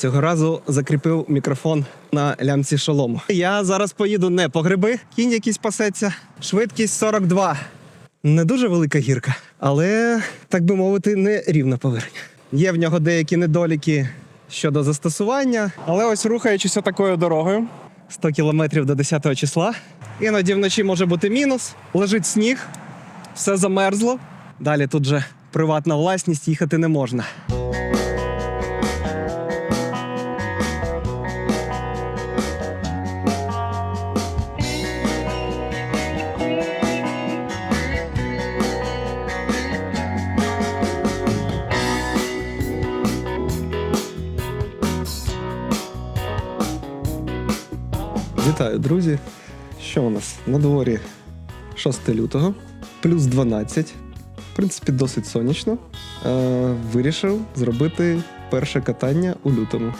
Цього разу закріпив мікрофон на лямці шолому. Я зараз поїду не по гриби, кінь якийсь пасеться. Швидкість 42. Не дуже велика гірка, але, так би мовити, не рівна поверхня. Є в нього деякі недоліки щодо застосування, але ось рухаючись такою дорогою 100 кілометрів до 10 числа. Іноді вночі може бути мінус, лежить сніг, все замерзло. Далі тут же приватна власність, їхати не можна. Вітаю, друзі! Що у нас? На дворі 6 лютого, плюс 12. В принципі, досить сонячно. Е, вирішив зробити перше катання у лютому.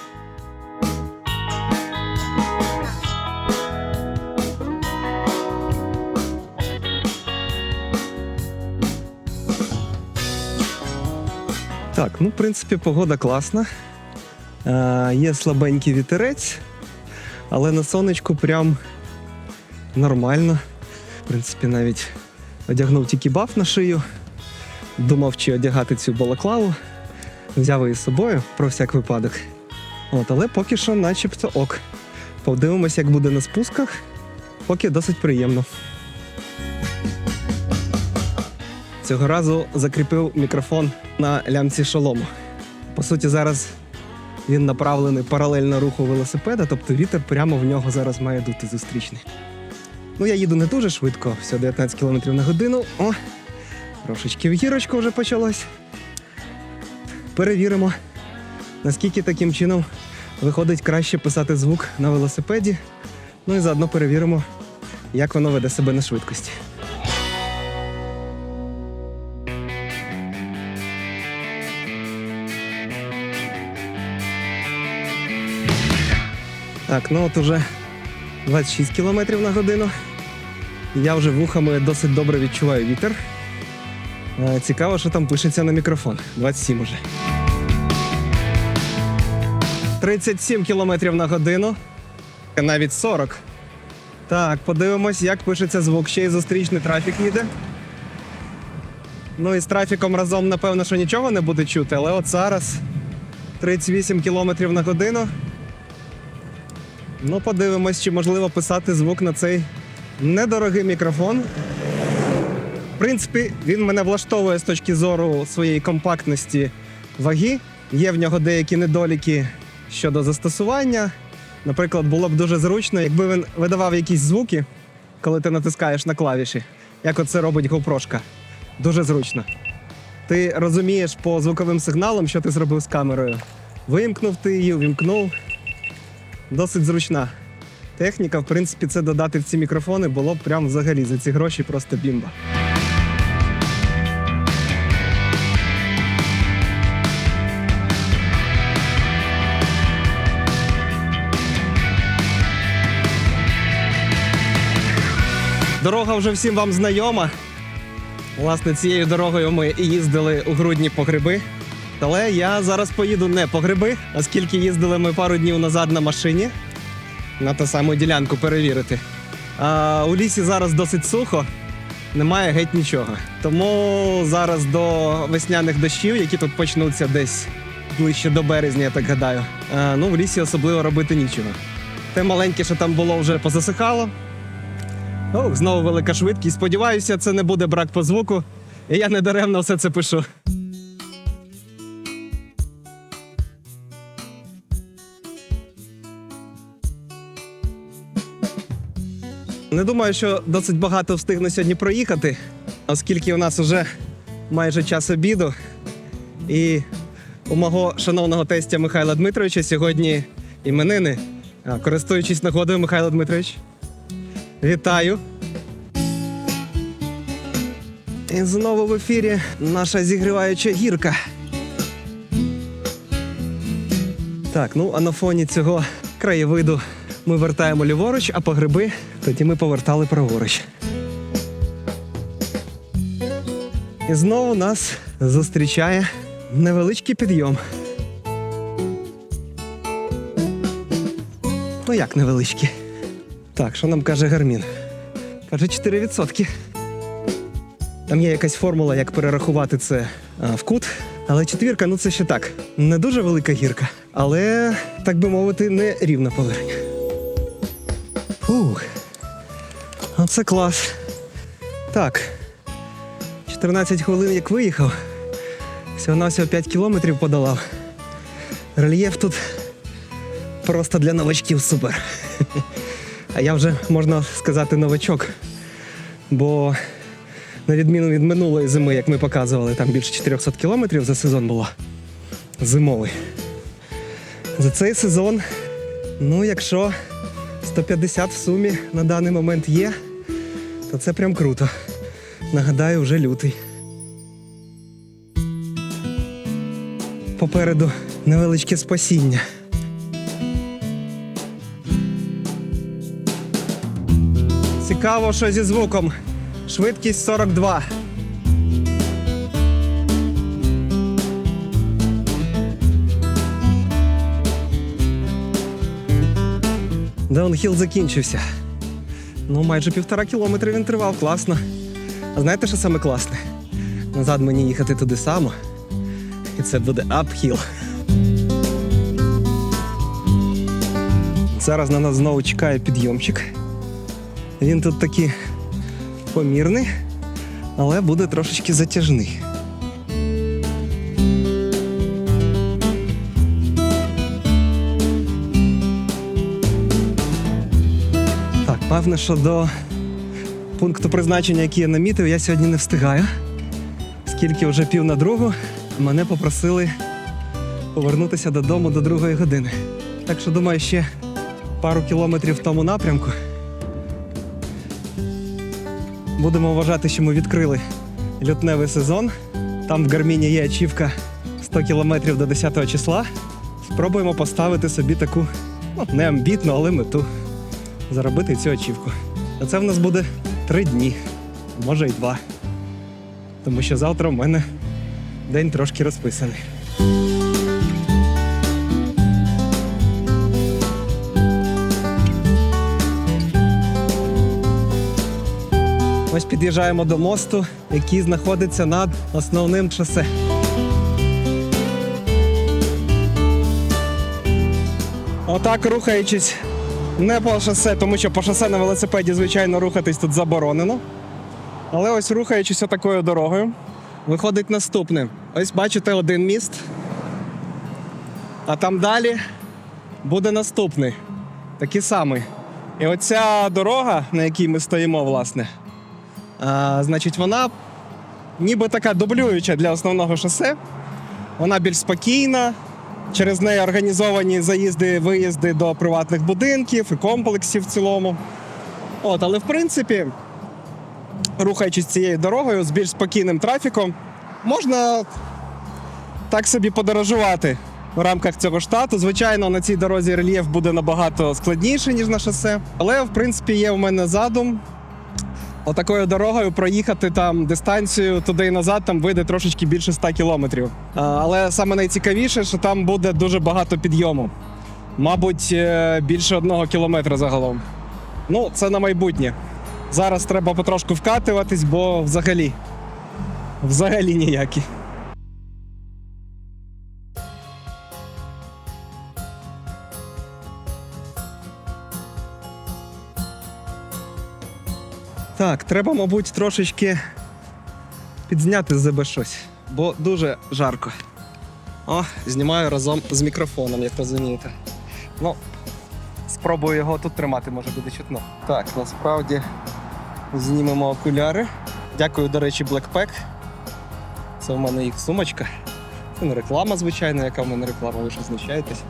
Так, ну, в принципі, погода класна. Е, є слабенький вітерець. Але на сонечку прям нормально. В принципі, навіть одягнув тільки баф на шию. Думав, чи одягати цю балаклаву. Взяв її з собою про всяк випадок. От, але поки що, начебто ок. Подивимось, як буде на спусках. Поки досить приємно. Цього разу закріпив мікрофон на лямці шолому. По суті, зараз він направлений паралельно руху велосипеда, тобто вітер прямо в нього зараз має дути зустрічний. Ну, я їду не дуже швидко, всього 19 км на годину. О, трошечки в гірочку вже почалось. Перевіримо, наскільки таким чином виходить краще писати звук на велосипеді. Ну і заодно перевіримо, як воно веде себе на швидкості. Так, ну от уже 26 км на годину. Я вже вухами досить добре відчуваю вітер. Е, Цікаво, що там пишеться на мікрофон. 27 уже. 37 км на годину. Навіть 40. Так, подивимось, як пишеться звук. Ще й зустрічний трафік їде. Ну і з трафіком разом, напевно, що нічого не буде чути, але от зараз 38 км на годину. Ну, подивимось, чи можливо писати звук на цей недорогий мікрофон. В принципі, він мене влаштовує з точки зору своєї компактності ваги. Є в нього деякі недоліки щодо застосування. Наприклад, було б дуже зручно, якби він видавав якісь звуки, коли ти натискаєш на клавіші, як оце робить GoPro. Дуже зручно. Ти розумієш по звуковим сигналам, що ти зробив з камерою. Вимкнув ти її, вімкнув досить зручна техніка. В принципі, це додати в ці мікрофони було б прям взагалі за ці гроші просто бімба. Дорога вже всім вам знайома. Власне, цією дорогою ми і їздили у грудні по гриби. Але я зараз поїду не по гриби, оскільки їздили ми пару днів назад на машині на ту саму ділянку перевірити. А у лісі зараз досить сухо, немає геть нічого. Тому зараз до весняних дощів, які тут почнуться десь ближче до березня, я так гадаю. а, ну, в лісі особливо робити нічого. Те маленьке, що там було, вже позасихало. О, знову велика швидкість. Сподіваюся, це не буде брак по звуку. І я не даремно все це пишу. Не думаю, що досить багато встигну сьогодні проїхати, оскільки у нас вже майже час обіду. І у мого шановного тестя Михайла Дмитровича сьогодні іменини. Користуючись нагодою, Михайло Дмитрович. Вітаю. І знову в ефірі наша зігріваюча гірка. Так, ну а на фоні цього краєвиду ми вертаємо ліворуч, а по гриби тоді ми повертали праворуч. І знову нас зустрічає невеличкий підйом. Ну як невеличкі. Так, що нам каже Гармін? Каже 4%. Там є якась формула, як перерахувати це в кут. Але четвірка, ну це ще так. Не дуже велика гірка, але, так би мовити, не рівна поверхня. Фух. Оце клас. Так. 14 хвилин як виїхав. Всього-навсього 5 кілометрів подолав. Рельєф тут просто для новачків супер. А я вже, можна сказати, новачок. Бо на відміну від минулої зими, як ми показували, там більше 400 кілометрів за сезон було. Зимовий. За цей сезон, ну, якщо 150 в сумі на даний момент є, то це прям круто. Нагадаю, вже лютий. Попереду невеличке спасіння. Цікаво, що зі звуком. Швидкість 42. Даунхіл закінчився. Ну, майже півтора кілометри він тривав, класно. А знаєте, що саме класне? Назад мені їхати туди само. І це буде апхіл. Зараз на нас знову чекає підйомчик. Він тут такий помірний, але буде трошечки затяжний. Так, певне, що до пункту призначення, який я намітив, я сьогодні не встигаю. Скільки вже пів на другу, мене попросили повернутися додому до другої години. Так що думаю, ще пару кілометрів в тому напрямку. Будемо вважати, що ми відкрили лютневий сезон. Там в Гарміні є ачівка 100 кілометрів до 10 числа. Спробуємо поставити собі таку, ну, не амбітну, але мету. Заробити цю ачівку. А це в нас буде три дні, може й два. Тому що завтра в мене день трошки розписаний. Ось під'їжджаємо до мосту, який знаходиться над основним шосе. Отак рухаючись не по шосе, тому що по шосе на велосипеді, звичайно, рухатись тут заборонено. Але ось рухаючись отакою дорогою, виходить наступне. Ось бачите один міст, а там далі буде наступний, такий самий. І оця дорога, на якій ми стоїмо, власне, а, значить, вона ніби така дублююча для основного шосе. Вона більш спокійна. Через неї організовані заїзди, виїзди до приватних будинків і комплексів в цілому. От, але в принципі, рухаючись цією дорогою з більш спокійним трафіком, можна так собі подорожувати в рамках цього штату. Звичайно, на цій дорозі рельєф буде набагато складніший, ніж на шосе. Але, в принципі, є в мене задум отакою дорогою проїхати там дистанцію туди і назад, там вийде трошечки більше 100 кілометрів. Але саме найцікавіше, що там буде дуже багато підйому. Мабуть, е, більше одного кілометра загалом. Ну, це на майбутнє. Зараз треба потрошку вкатуватись, бо взагалі. Взагалі ніякі. Так, треба, мабуть, трошечки підзняти з себе щось, бо дуже жарко. О, знімаю разом з мікрофоном, як розумієте. Ну, спробую його тут тримати, може буде чутно. Так, насправді знімемо окуляри. Дякую, до речі, Blackpack. Це в мене їх сумочка. Це не реклама, звичайно, яка в мене реклама, ви ж знущаєтесь.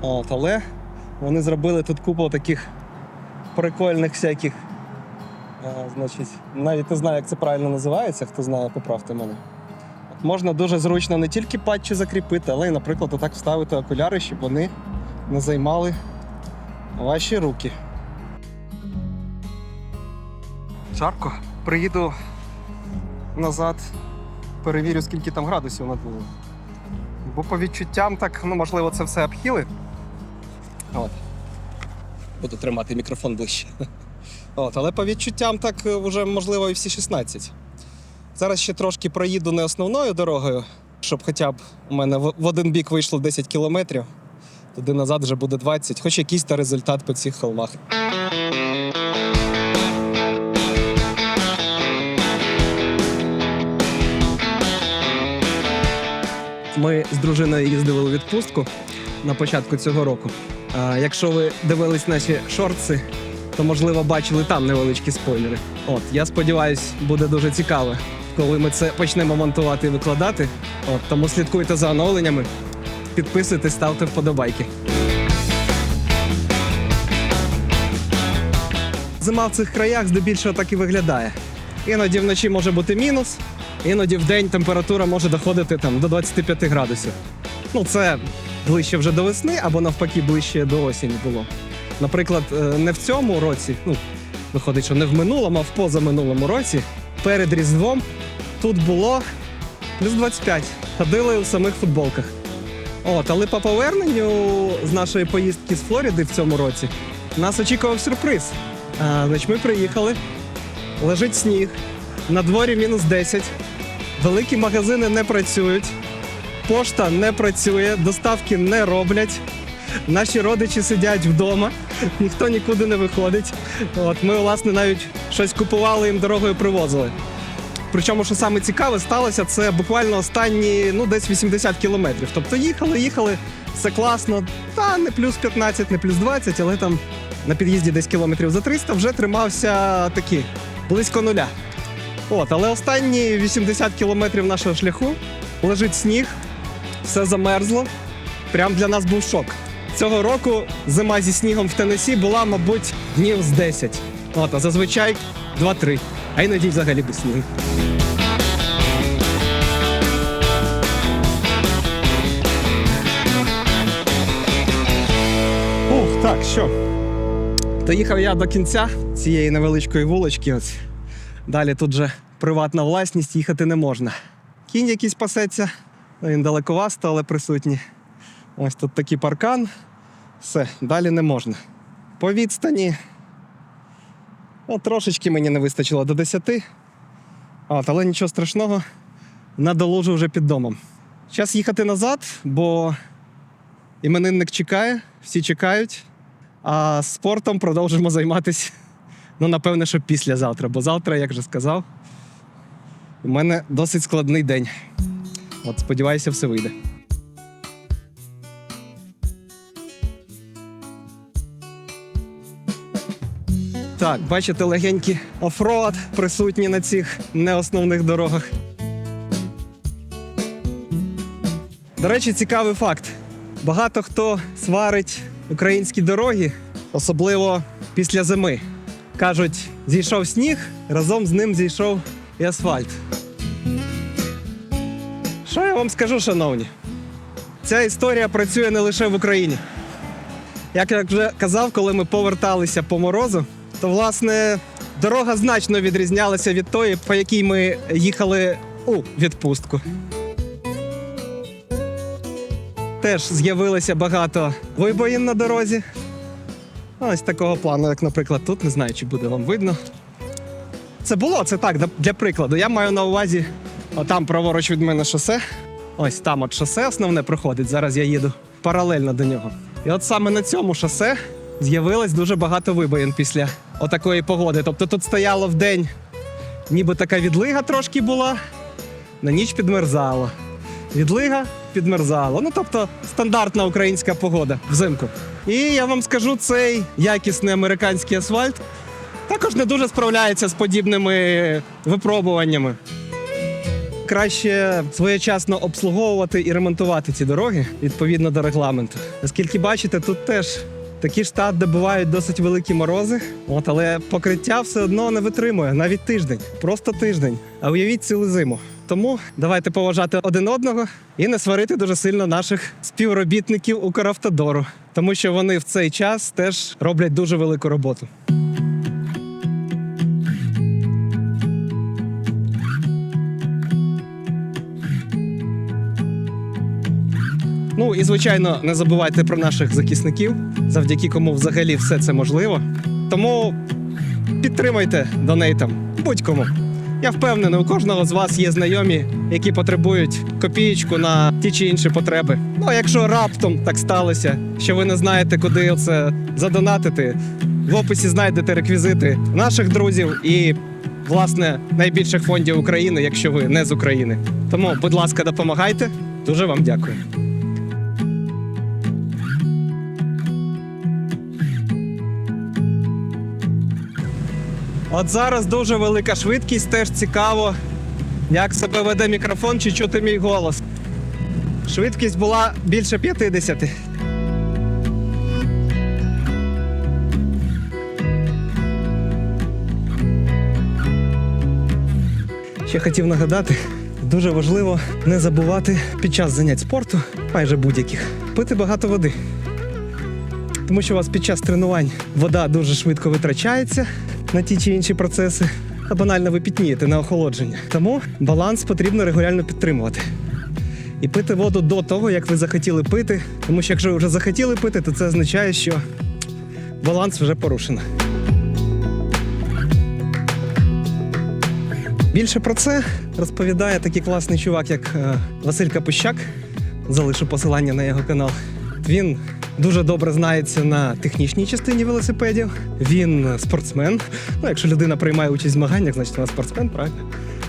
От, але вони зробили тут купу таких прикольних всяких Значить, навіть не знаю, як це правильно називається, хто знає, поправте мене. Можна дуже зручно не тільки патчі закріпити, але й, наприклад, отак вставити окуляри, щоб вони не займали ваші руки. Жарко. Приїду назад, перевірю, скільки там градусів над було. Бо по відчуттям так, ну можливо, це все обхіли. От. буду тримати мікрофон ближче. От, але по відчуттям так е, вже можливо і всі 16. Зараз ще трошки проїду не основною дорогою, щоб хоча б у мене в один бік вийшло 10 кілометрів, туди назад вже буде 20, хоч якийсь та результат по цих холмах. Ми з дружиною їздили у відпустку на початку цього року. Якщо ви дивились наші шортси, то можливо бачили там невеличкі спойлери. От я сподіваюся, буде дуже цікаво, коли ми це почнемо монтувати і викладати. От тому слідкуйте за оновленнями, підписуйтесь, ставте вподобайки. Зима в цих краях здебільшого так і виглядає. Іноді вночі може бути мінус, іноді в день температура може доходити там до 25 градусів. Ну, це ближче вже до весни або навпаки ближче до осені було. Наприклад, е, не в цьому році, ну, виходить, що не в минулому, а в позаминулому році, перед Різдвом тут було плюс 25. Ходили у самих футболках. От, але по поверненню з нашої поїздки з Флориди в цьому році нас очікував сюрприз. А, значить, ми приїхали, лежить сніг, на дворі мінус 10, великі магазини не працюють, пошта не працює, доставки не роблять. Наші родичі сидять вдома, ніхто нікуди не виходить. От ми, власне, навіть щось купували їм дорогою привозили. Причому, що саме цікаве сталося, це буквально останні ну десь 80 кілометрів. Тобто їхали, їхали, все класно. Та не плюс 15, не плюс 20, але там на під'їзді десь кілометрів за 300 вже тримався такі близько нуля. От, але останні 80 кілометрів нашого шляху лежить сніг, все замерзло. Прям для нас був шок. Цього року зима зі снігом в Теннессі була, мабуть, днів з 10. От, а зазвичай 2-3. А іноді взагалі без снігу. Ух, так, що? Доїхав я до кінця цієї невеличкої вулички. Ось. Далі тут же приватна власність, їхати не можна. Кінь якийсь пасеться, він далековасто, але присутній. Ось тут такий паркан. Все, далі не можна. По відстані. От трошечки мені не вистачило до 10. От, але нічого страшного, надолужу вже під домом. Час їхати назад, бо іменинник чекає, всі чекають. А спортом продовжимо займатися, ну, напевне, що післязавтра, бо завтра, як вже сказав, у мене досить складний день. От сподіваюся, все вийде. Так, бачите, легенький офроад присутній на цих неосновних дорогах. До речі, цікавий факт. Багато хто сварить українські дороги, особливо після зими. Кажуть, зійшов сніг, разом з ним зійшов і асфальт. Що я вам скажу, шановні? Ця історія працює не лише в Україні. Як я вже казав, коли ми поверталися по морозу, то власне дорога значно відрізнялася від тої, по якій ми їхали у відпустку. Теж з'явилося багато вибоїн на дорозі. Ось такого плану, як, наприклад, тут, не знаю, чи буде вам видно. Це було, це так, для прикладу. Я маю на увазі, отам праворуч від мене шосе. Ось там от шосе основне проходить. Зараз я їду паралельно до нього. І от саме на цьому шосе з'явилось дуже багато вибоїн після отакої погоди. Тобто тут стояло в день, ніби така відлига трошки була, на ніч підмерзало. Відлига підмерзало. Ну тобто стандартна українська погода взимку. І я вам скажу, цей якісний американський асфальт також не дуже справляється з подібними випробуваннями. Краще своєчасно обслуговувати і ремонтувати ці дороги відповідно до регламенту. Оскільки бачите, тут теж такий штат, бувають досить великі морози, от, але покриття все одно не витримує навіть тиждень, просто тиждень. А уявіть цілу зиму. Тому давайте поважати один одного і не сварити дуже сильно наших співробітників Укравтодору, тому що вони в цей час теж роблять дуже велику роботу. Ну, і звичайно, не забувайте про наших захисників, завдяки кому взагалі все це можливо. Тому підтримайте донейтом будь-кому. Я впевнений, у кожного з вас є знайомі, які потребують копієчку на ті чи інші потреби. Ну а якщо раптом так сталося, що ви не знаєте, куди це задонатити, в описі знайдете реквізити наших друзів і, власне, найбільших фондів України, якщо ви не з України. Тому, будь ласка, допомагайте. Дуже вам дякую. От зараз дуже велика швидкість, теж цікаво, як себе веде мікрофон чи чути мій голос. Швидкість була більше 50. Ще хотів нагадати, дуже важливо не забувати під час занять спорту, майже будь-яких, пити багато води. Тому що у вас під час тренувань вода дуже швидко витрачається на ті чи інші процеси, а банально ви пітнієте на охолодження. Тому баланс потрібно регулярно підтримувати. І пити воду до того, як ви захотіли пити. Тому що якщо ви вже захотіли пити, то це означає, що баланс вже порушено. Більше про це розповідає такий класний чувак, як е, Василь Капущак. Залишу посилання на його канал. Він дуже добре знається на технічній частині велосипедів. Він спортсмен. Ну, якщо людина приймає участь в змаганнях, значить вона спортсмен, правильно?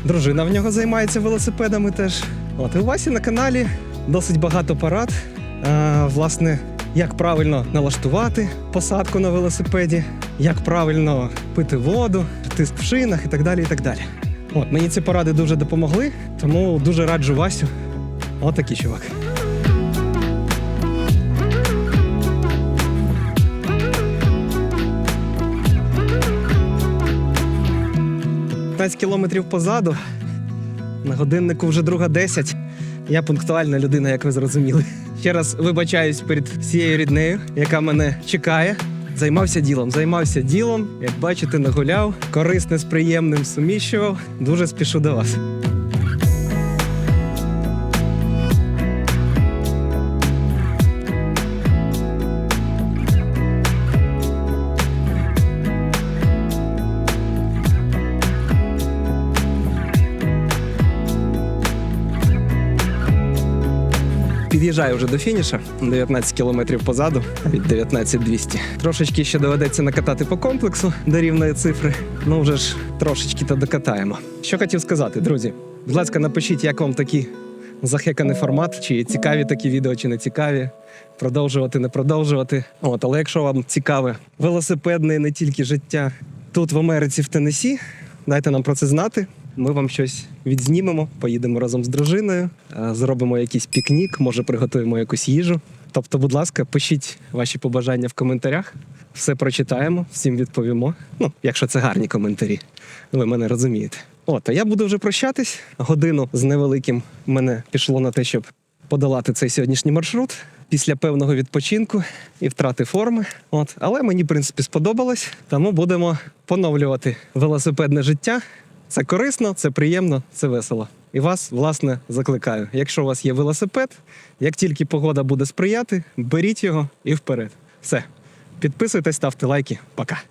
Дружина в нього займається велосипедами теж. От і у Васі на каналі досить багато порад. Е, власне, як правильно налаштувати посадку на велосипеді, як правильно пити воду, тиск в шинах і так далі. І так далі. От мені ці поради дуже допомогли, тому дуже раджу Васю. Отакий чувак. – 15 кілометрів позаду. На годиннику вже друга 10. Я пунктуальна людина, як ви зрозуміли. Ще раз вибачаюсь перед всією ріднею, яка мене чекає. Займався ділом, займався ділом. Як бачите, нагуляв, корисне з приємним суміщував. Дуже спішу до вас. Під'їжджаю вже до фініша, 19 кілометрів позаду від 19200. Трошечки ще доведеться накатати по комплексу до рівної цифри. Ну вже ж трошечки то докатаємо. Що хотів сказати, друзі? Будь ласка, напишіть, як вам такий захеканий формат, чи цікаві такі відео, чи не цікаві. Продовжувати, не продовжувати. От, але якщо вам цікаве велосипедне не тільки життя тут в Америці, в Теннессі, дайте нам про це знати. Ми вам щось відзнімемо, поїдемо разом з дружиною, е, зробимо якийсь пікнік, може приготуємо якусь їжу. Тобто, будь ласка, пишіть ваші побажання в коментарях. Все прочитаємо, всім відповімо. Ну, якщо це гарні коментарі, ви мене розумієте. От, а я буду вже прощатись. Годину з невеликим мене пішло на те, щоб подолати цей сьогоднішній маршрут після певного відпочинку і втрати форми. От, але мені, в принципі, сподобалось. Тому будемо поновлювати велосипедне життя. Це корисно, це приємно, це весело. І вас, власне, закликаю. Якщо у вас є велосипед, як тільки погода буде сприяти, беріть його і вперед. Все. Підписуйтесь, ставте лайки. Пока.